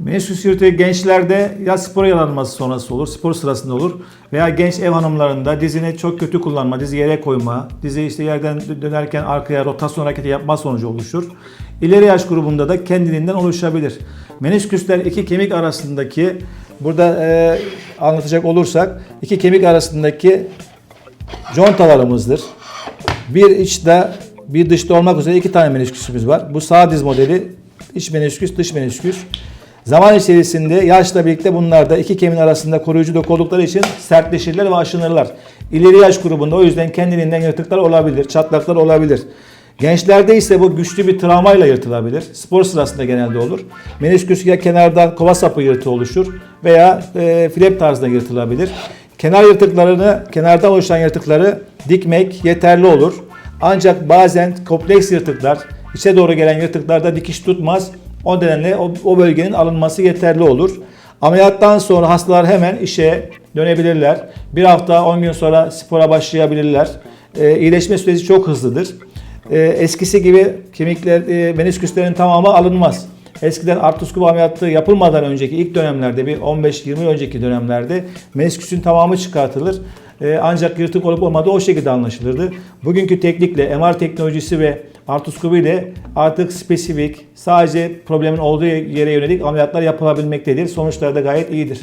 Menisküs yırtığı gençlerde ya spor yaralanması sonrası olur, spor sırasında olur veya genç ev hanımlarında dizini çok kötü kullanma, dizi yere koyma, dizi işte yerden dönerken arkaya rotasyon hareketi yapma sonucu oluşur. İleri yaş grubunda da kendiliğinden oluşabilir. Menisküsler iki kemik arasındaki, burada e, anlatacak olursak, iki kemik arasındaki contalarımızdır. Bir içte, bir dışta olmak üzere iki tane menisküsümüz var. Bu sağ diz modeli iç menisküs, dış menisküs. Zaman içerisinde yaşla birlikte bunlar da iki kemiğin arasında koruyucu doku oldukları için sertleşirler ve aşınırlar. İleri yaş grubunda o yüzden kendiliğinden yırtıklar olabilir, çatlaklar olabilir. Gençlerde ise bu güçlü bir travmayla yırtılabilir. Spor sırasında genelde olur. Menisküs ya kenardan kova sapı yırtığı oluşur veya e, flap tarzında yırtılabilir. Kenar yırtıklarını, kenardan oluşan yırtıkları dikmek yeterli olur. Ancak bazen kompleks yırtıklar, içe doğru gelen yırtıklarda dikiş tutmaz. O nedenle o, o bölgenin alınması yeterli olur. Ameliyattan sonra hastalar hemen işe dönebilirler. Bir hafta 10 gün sonra spora başlayabilirler. Ee, iyileşme süreci çok hızlıdır. Ee, eskisi gibi kemikler, e, menisküslerin tamamı alınmaz. Eskiden artroskopi ameliyatı yapılmadan önceki ilk dönemlerde bir 15-20 yıl önceki dönemlerde menisküsün tamamı çıkartılır. Ee, ancak yırtık olup olmadığı o şekilde anlaşılırdı. Bugünkü teknikle MR teknolojisi ve artroskopi ile artık spesifik sadece problemin olduğu yere yönelik ameliyatlar yapılabilmektedir. Sonuçları da gayet iyidir.